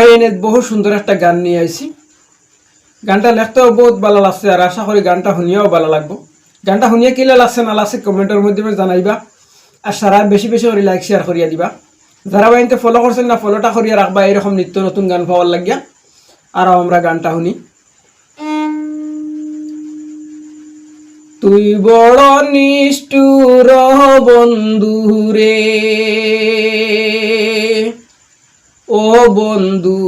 ভাই, এনে বহু সুন্দর একটা গান নিয়ে আইছি। গানটা লেখতেও বহুত ভালো লাগছে আর আশা করি গানটা শুনিয়াও ভালো লাগবো। গানটা শুনিয়ে কিলে লাগছে না লাগছে কমেন্টের মাধ্যমে জানাইবা আর সারা বেশি বেশি করে লাইক শেয়ার করিয়া দিবা। যারা বাইনতে ফলো করছেন না ফলোটা করিয়া রাখবা, এরকম নিত্য নতুন গান পাওয়ার লাগিয়া। আর আমরা গানটা শুনি। তুই বড় নিষ্ঠুর বন্ধু রে। ও বন্ধু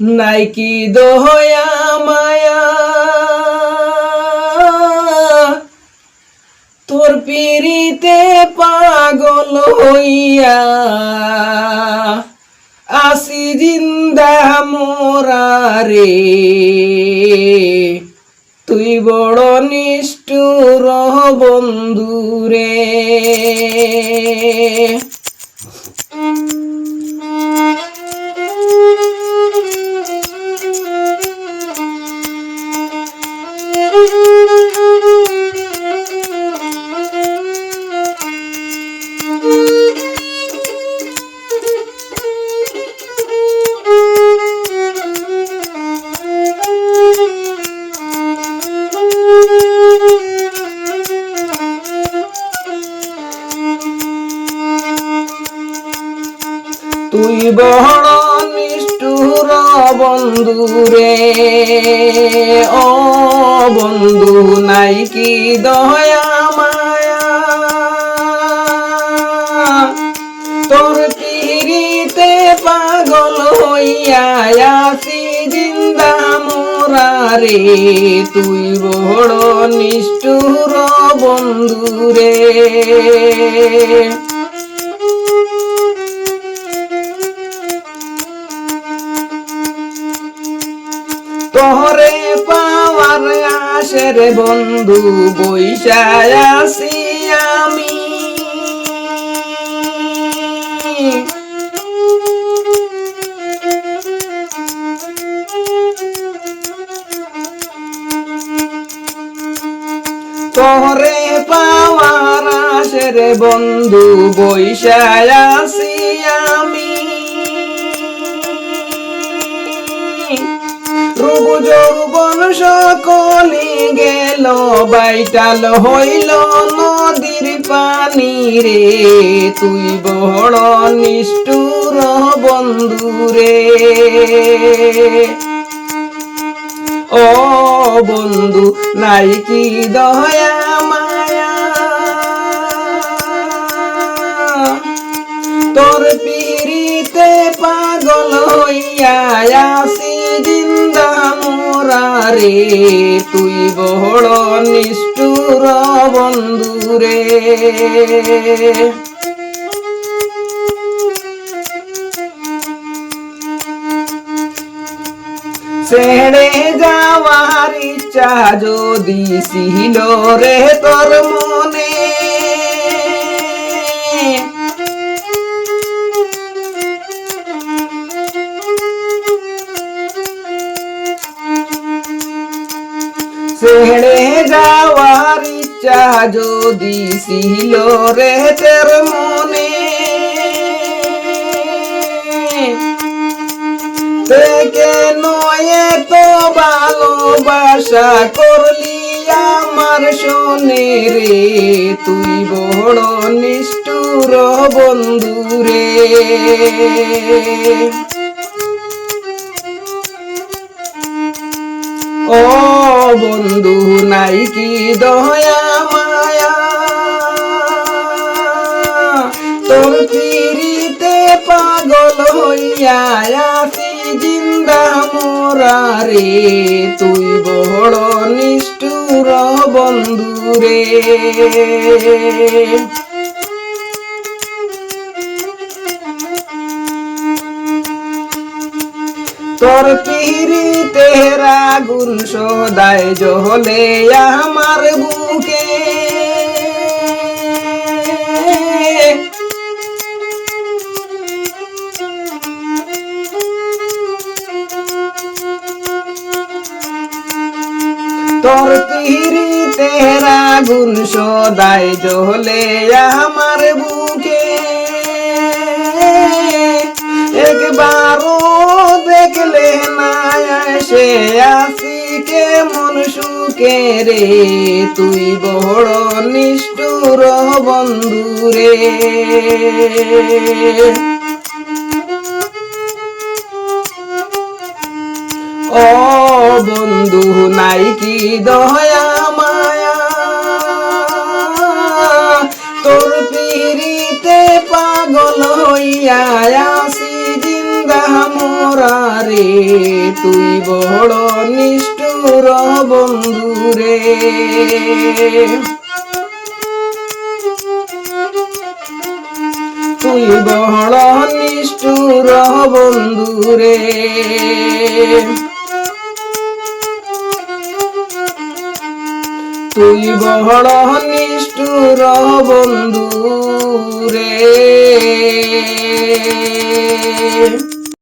নাই কি দয়া মায়া। তোর পিড়িতে পাগল হইয়া আসি জিন্দা মোরা রে তুই বড় নিষ্ঠুর বন্ধু তুই বড় নিষ্ঠুর বন্ধু রে ও বন্ধু, নাই কি দয়া মায়া? তোর পিড়িতে পাগল হইয়া জিন্দা মোরা রে তুই বড় নিষ্ঠুর বন্ধু তোহরে পাওয়ার আশের বন্ধু বৈশায় আসি আমি। তোহরে পাওয়ার আশের বন্ধু বৈশায় আসি আমি। রূপ যৌবন সকলি গেল, বাইটাল হইল নদীর পানি রে। তুই বড় নিষ্ঠুর বন্ধু রে। ও বন্ধু, নাই কি দয়া, মায়া? তোর পিড়িতে পাগল হইয়া আসি জিন্দা মোরা রে তুই বড় নিষ্ঠুর বন্ধু রে ছেড়ে যাওয়ার ইচ্ছা যদি ছিল রে তোর মনে ছেড়ে যাওয়ার ইচ্ছা যদি ছিল রে তোর মনে। কেন তো ভালোবাসা করলি আমার শোনে রে, তুই বড় নিষ্ঠুর বন্ধু রে। ও বন্ধু নাই কি দয়া মায়া? তোর পিড়িতে পাগল হইয়া জিন্দা মোরা রে। তুই বড় নিষ্ঠুর বন্ধু রে। তোর পিড়িতে রাগুন সদায় জহলে আমার বুকে। তোর পিড়িতে রাগুন সদায় জহলে আমার বুকে। একবারও দেখ বসে কে কেমন সুখে রে? তুই বড় নিষ্ঠুর বন্ধু রে। ও বন্ধু, নাই কি দয়া, মায়া? তোর পিরিতে পাগল হইয়া আসি জিন্দা মোরা রে তুই বড় নিষ্ঠুর বন্ধু রে। তুই বড় নিষ্ঠুর বন্ধু রে। তুই বড় নিষ্ঠুর বন্ধু রে।